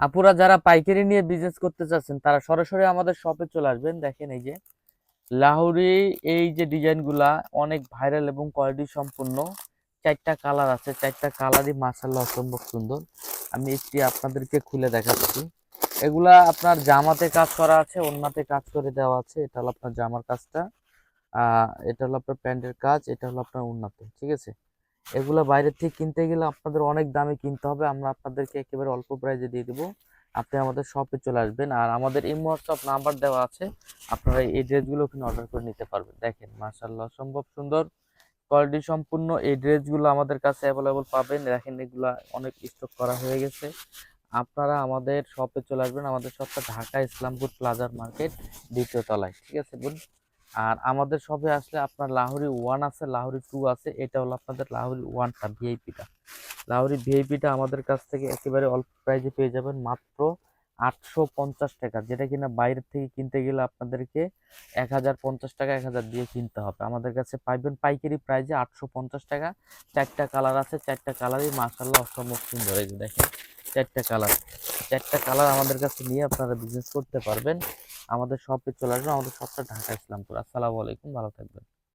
আপুরা যারা পাইকারি নিয়ে বিজনেস করতে চাচ্ছেন, তারা সরাসরি আমাদের শপে চলে আসবেন। দেখেন এই যে, লাহোরি এই যে ডিজাইনগুলা অনেক ভাইরাল এবং কোয়ালিটি সম্পূর্ণ। চারটা কালার আছে, চারটা কালারই মাসাল্লাহ অসম্ভব সুন্দর। আমি একটি আপনাদেরকে খুলে দেখাচ্ছি। এগুলা আপনার জামাতে কাজ করা আছে ওন্নাতে কাজ করে দেওয়া আছে। এটা হলো আপনার জামার কাজটা। আহ, এটা হলো আপনার প্যান্টের কাজ, এটা হলো আপনার উন্নত ঠিক আছে? এগুলো বাইরে থেকে কিনতে গেলে আপনাদের অনেক দামে কিনতে হবে। আমরা আপনাদেরকে একেবারে অল্প প্রাইজে দিয়ে দেবো। আপনি আমাদের শপে চলে আসবেন। আর আমাদের এই হোয়াটসঅ্যাপ নাম্বার দেওয়া আছে। আপনারা এই ড্রেসগুলো ওখানে অর্ডার করে নিতে পারবেন। দেখেন মাশাল্লাহ সম্ভব সুন্দর। কোয়ালিটি সম্পূর্ণ এই ড্রেসগুলো আমাদের কাছে অ্যাভেলেবল পাবেন। দেখেন, এগুলা অনেক স্টক করা হয়ে গেছে। আপনারা আমাদের শপে চলে আসবেন। আমাদের শপটা ঢাকা ইসলামপুর প্লাজার মার্কেট দ্বিতীয় তলায়। ঠিক আছে, বোন? আর আমাদের শপে আসলে আপনার লাহোরি ওয়ান আছে, লাহোরি টু আছে, এটা হলো আপনাদের লাহোরি ওয়ানটা ভিআইপিটা লাহোরি ভিআইপিটা আমাদের কাছ থেকে একেবারে অল্প প্রাইজে পেয়ে যাবেন মাত্র আটশো পঞ্চাশ টাকা, যেটা কিনা বাইরের থেকে কিনতে গেলে আপনাদেরকে এক হাজার পঞ্চাশ টাকা, এক হাজার দিয়ে কিনতে হবে। আমাদের কাছে পাইবেন পাইকারি প্রাইজে আটশো পঞ্চাশ টাকা। চারটা কালার আছে, চারটা কালারই মাসাল্লাহ অসম্ভব সুন্দর, এই দেখেন, চারটা কালার চারটা কালার আমাদের কাছে নিয়ে আপনারা বিজনেস করতে পারবেন। আমাদের শপে চলে আসবেন। আমাদের শপটা ঢাকা ইসলামপুর। আসসালামু আলাইকুম, ভালো থাকবেন।